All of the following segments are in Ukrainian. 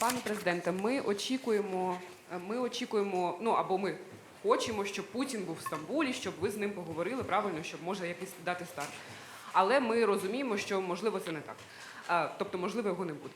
Пане президенте, ми очікуємо, ми очікуємо, ну або ми хочемо, щоб Путін був в Стамбулі, щоб ви з ним поговорили правильно, щоб може якийсь дати старт. Але ми розуміємо, що можливо це не так. Тобто, можливо, його не буде.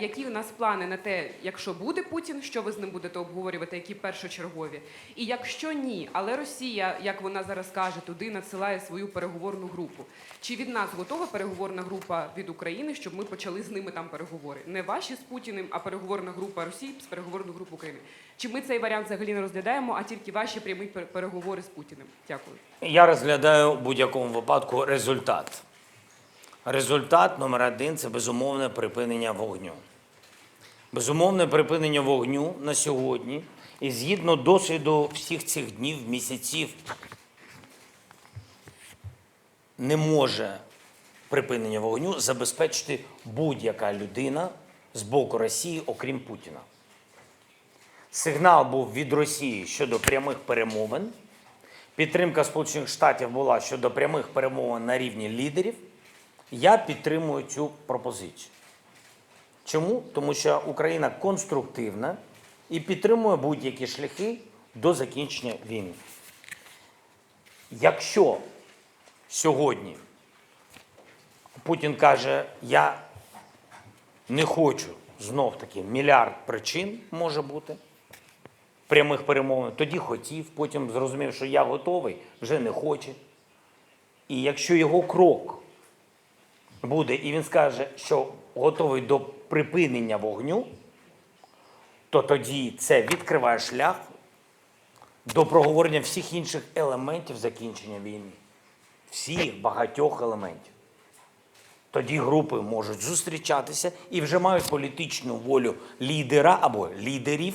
Які у нас плани на те, якщо буде Путін, що ви з ним будете обговорювати, які першочергові? І якщо ні, але Росія, як вона зараз каже, туди надсилає свою переговорну групу. Чи від нас готова переговорна група від України, щоб ми почали з ними там переговори? Не ваші з Путіним, а переговорна група Росії з переговорну групу України. Чи ми цей варіант взагалі не розглядаємо, а тільки ваші прямі переговори з Путіним? Дякую. Я розглядаю в будь-якому випадку результат. Результат номер один це безумовне припинення вогню. Безумовне припинення вогню на сьогодні. І згідно досвіду всіх цих днів, місяців, не може припинення вогню забезпечити будь-яка людина з боку Росії, окрім Путіна. Сигнал був від Росії щодо прямих перемовин. Підтримка Сполучених Штатів була щодо прямих перемовин на рівні лідерів. Я підтримую цю пропозицію. Чому? Тому що Україна конструктивна і підтримує будь-які шляхи до закінчення війни. Якщо сьогодні Путін каже, я не хочу знов таки мільярд причин може бути прямих перемовин, тоді хотів, потім зрозумів, що я готовий, вже не хоче. І якщо його крок буде, і він скаже, що готовий до припинення вогню, то тоді це відкриває шлях до проговорення всіх інших елементів закінчення війни. Всіх багатьох елементів. Тоді групи можуть зустрічатися і вже мають політичну волю лідера або лідерів.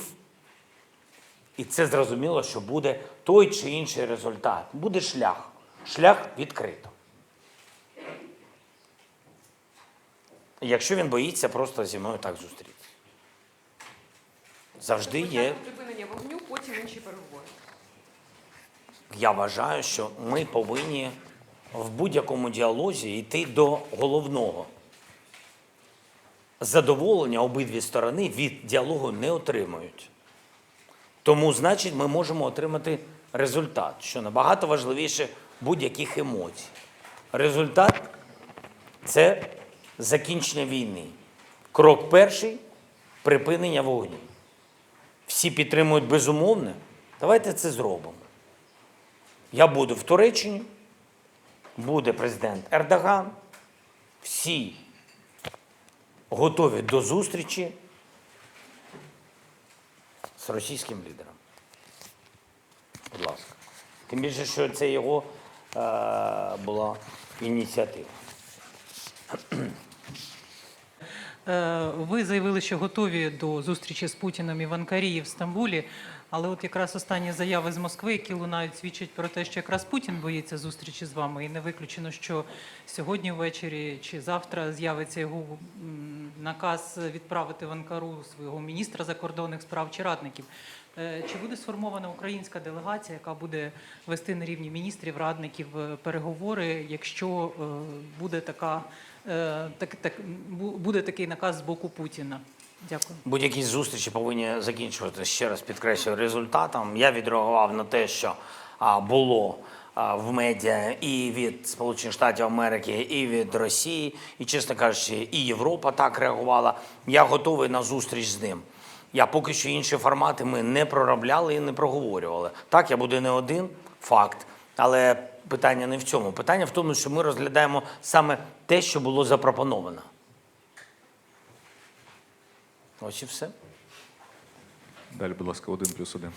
І це зрозуміло, що буде той чи інший результат. Буде шлях. Шлях відкрито. Якщо він боїться просто зі мною так зустрітися. Завжди є. Припинення вогню, потім інші переговори. Я вважаю, що ми повинні в будь-якому діалозі йти до головного. Задоволення обидві сторони від діалогу не отримують. Тому, значить, ми можемо отримати результат, що набагато важливіше будь-яких емоцій. Результат це закінчення війни. Крок перший припинення вогню. Всі підтримують безумовне. Давайте це зробимо. Я буду в Туреччині, буде президент Ердоган. Всі готові до зустрічі з російським лідером. Будь ласка. Тим більше, що це його е, була ініціатива. Е, Ви заявили, що готові до зустрічі з Путіним і в Анкарі, і в Стамбулі. Але от якраз останні заяви з Москви, які лунають, свідчать про те, що якраз Путін боїться зустрічі з вами. І не виключено, що сьогодні ввечері чи завтра з'явиться його наказ відправити в Анкару свого міністра закордонних справ чи радників. Е, Чи буде сформована українська делегація, яка буде вести на рівні міністрів, радників е, переговори, якщо е, буде така, е, так, так, буде такий наказ з боку Путіна? Дякую. Будь-які зустрічі повинні закінчувати ще раз підкреслюю результатом. Я відреагував на те, що було в медіа і від Сполучених Штатів Америки, і від Росії, і, чесно кажучи, і Європа так реагувала. Я готовий на зустріч з ним. Я поки що інші формати ми не проробляли і не проговорювали. Так, я буду не один факт, але питання не в цьому. Питання в тому, що ми розглядаємо саме те, що було запропоновано. Ось все. Далі, будь ласка, один плюс один.